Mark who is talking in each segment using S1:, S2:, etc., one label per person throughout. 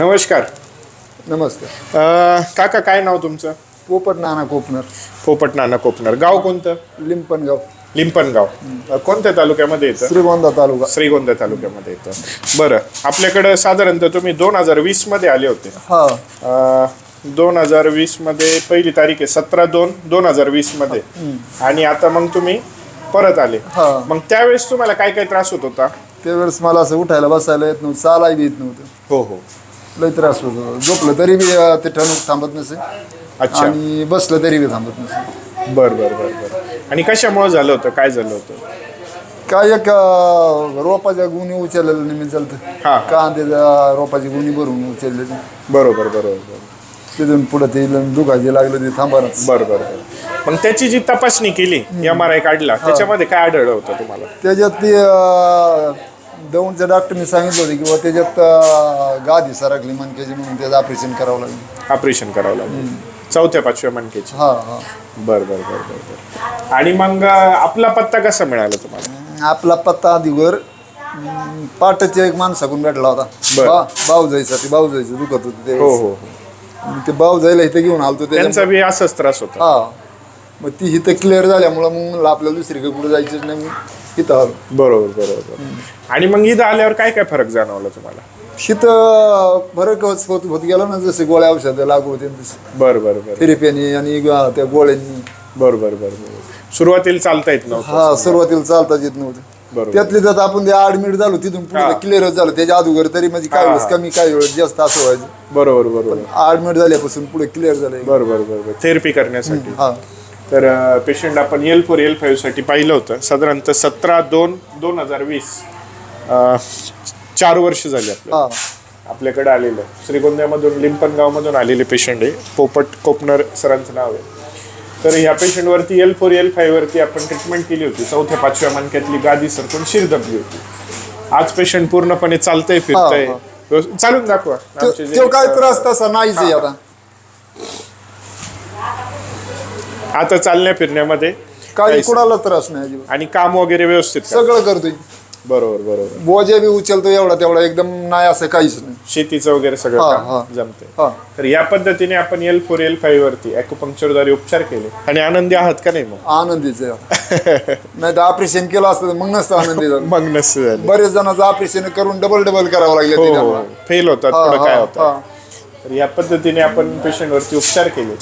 S1: नमस्कार.
S2: नमस्ते.
S1: अ, काका काय नाव तुमचं?
S2: पोपट नाना कोपनर.
S1: पोपट नाना कोपनर. गाव कोणतं?
S2: लिंपणगाव.
S1: लिंपणगाव. अ, कोणत्या तालुक्यामध्ये येतं?
S2: श्रीगोंदा तालुका.
S1: श्रीगोंदा तालुक्यामध्ये येतं. बरं आपल्याकडं साधारणतः तुम्ही दोन हजार वीसमध्ये आले होते.
S2: हा.
S1: दोन हजार वीसमध्ये पहिली तारीख आहे सतरा दोन दोन हजार वीसमध्ये. आणि आता मग तुम्ही परत आले.
S2: हा.
S1: मग त्यावेळेस तुम्हाला काय काय त्रास होत होता?
S2: त्यावेळेस मला असं उठायला बसायला येत नव्हतं चालाय बी येत नव्हतं.
S1: हो हो.
S2: लय त्रास होत. झोपलं तरी बी अं, ते ठणूक थांबत नसे.
S1: अच्छा.
S2: आणि बसलं तरी बी थांबत नसे.
S1: बर बर बर बर. आणि कशामुळे झालं होतं? काय झालं होतं?
S2: काय एक अं, रोपाच्या गुणी उचललेलं निमित्त
S1: हा.
S2: चालतं कांद्याच्या रोपाची गुणी भरून उचललेली
S1: बरोबर बरोबर बरोबर.
S2: तिथून पुढे ते दुखायचे लागलं ते थांबारच
S1: बर बर बर. मग त्याची जी तपासणी केली एम आर आय काढला त्याच्यामध्ये काय आढळलं होतं तुम्हाला?
S2: त्याच्यात ते अं, दौंडच्या डॉक्टरने सांगितलं होतं की बा त्याच्यात गादी सरकली मनकेची म्हणून त्याचं ऑपरेशन करावं लागेल.
S1: ऑपरेशन करावं लागलं. चौथ्या पाचव्या मणक्याची.
S2: हा हा.
S1: बर बर बर बर बर. आणि मग आपला पत्ता कसा मिळाला तुम्हाला?
S2: आपला पत्ता आधीवर अं, पाटाच्या एक माणसाकडून भेटला होता.
S1: बर.
S2: बा भाऊ जायचा ते भाऊ जायचं दुखत होतं ते
S1: हो हो हो.
S2: ते भाऊ जायला इथे घेऊन आलतो
S1: त्यांचा बी असाच त्रास होता.
S2: हा. मग ती इथं क्लिअर झाल्यामुळं मग म्हणलं आपल्याला दुसरीकडे कुठे जायचं नाही. इथं
S1: बरोबर बरोबर आणि मग इथं आल्यावर काय काय फरक जाणवला तुम्हाला?
S2: शीतं फरक होत होत गेला ना जसे गोळ्या औषधं लागू होते तसे.
S1: बर बर बर.
S2: थेरपीने आणि त्या गोळ्यांनी.
S1: बर बर बर बर. सुरुवातीला चालता येत नव्हतं
S2: हा सुरुवातीला चालताच येत नव्हतं.
S1: बरोबर.
S2: त्यातली त्यात आपण ते ऍडमिट झालो तिथून पुढे क्लिअरच झालं त्याच्या अगोदर तरी म्हणजे काय वेळेस कमी काय वेळेस जास्त असं व्हायचं.
S1: बरोबर बरोबर.
S2: ऍडमिट झाल्यापासून पुढे क्लिअर झालं
S1: बरोबर बरोबर थेरपी करण्यासाठी.
S2: हा.
S1: तर पेशंट आपण एल फोर एल फाईव्हसाठी पाहिलं होतं. साधारणतः सतरा दोन दोन हजार वीस चार वर्ष झाली आपल्याला.
S2: हा.
S1: आपल्याकडे आलेलं. श्रीगोंद्यामधून लिंपणगावमधून आलेले पेशंट आहे. पोपट कोपनर सरांचं नाव आहे. तर ह्या पेशंटवरती एल फोर एल फाईव्ह वरती आपण ट्रीटमेंट केली होती. चौथ्या पाचव्या मणक्यातली गादी सरकून शिर दबली होती. आज पेशंट पूर्णपणे चालतंय फिरतंय. चालून दाखवा.
S2: काय त्रास तसा नाहीच आहे आता
S1: चालण्या फिरण्यामध्ये
S2: काही कुणाला त्रास नाही अजिबात.
S1: आणि काम वगैरे व्यवस्थित.
S2: सगळं करतोय.
S1: बरोबर बरोबर.
S2: बोजा बी उचलतो एवढा तेवढा एकदम नाही असं काहीच नाही.
S1: शेतीचं वगैरे सगळं
S2: हा,
S1: काम
S2: हा.
S1: जमते
S2: हा.
S1: तर या पद्धतीने आपण एल फोर एल फाईव्ह वरती अॅक्युपंक्चरद्वारे उपचार केले. आणि आनंदी आहात का नाही मग?
S2: आनंदीच आहे. नाही तर ऑपरेशन केलं असतं तर मग नसतं आनंदी झालं.
S1: मग नसतं झालं.
S2: बरेच जणांचं ऑपरेशन करून डबल डबल करावं लागले
S1: हो. फेल होतात
S2: हा,
S1: पुढं काय
S2: हा,
S1: होतं
S2: हा.
S1: तर या पद्धतीने आपण पेशंटवरती उपचार केले.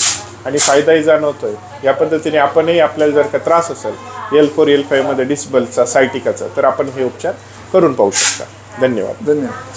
S1: आणि फायदाही जाणवतोय. या पद्धतीने आपणही आपल्याला जर का त्रास असेल एल फोर एल फायमध्ये मध्ये डिस्बलचा सायटिकाचा तर आपण हे उपचार करून पाहू शकता. धन्यवाद.
S2: धन्यवाद.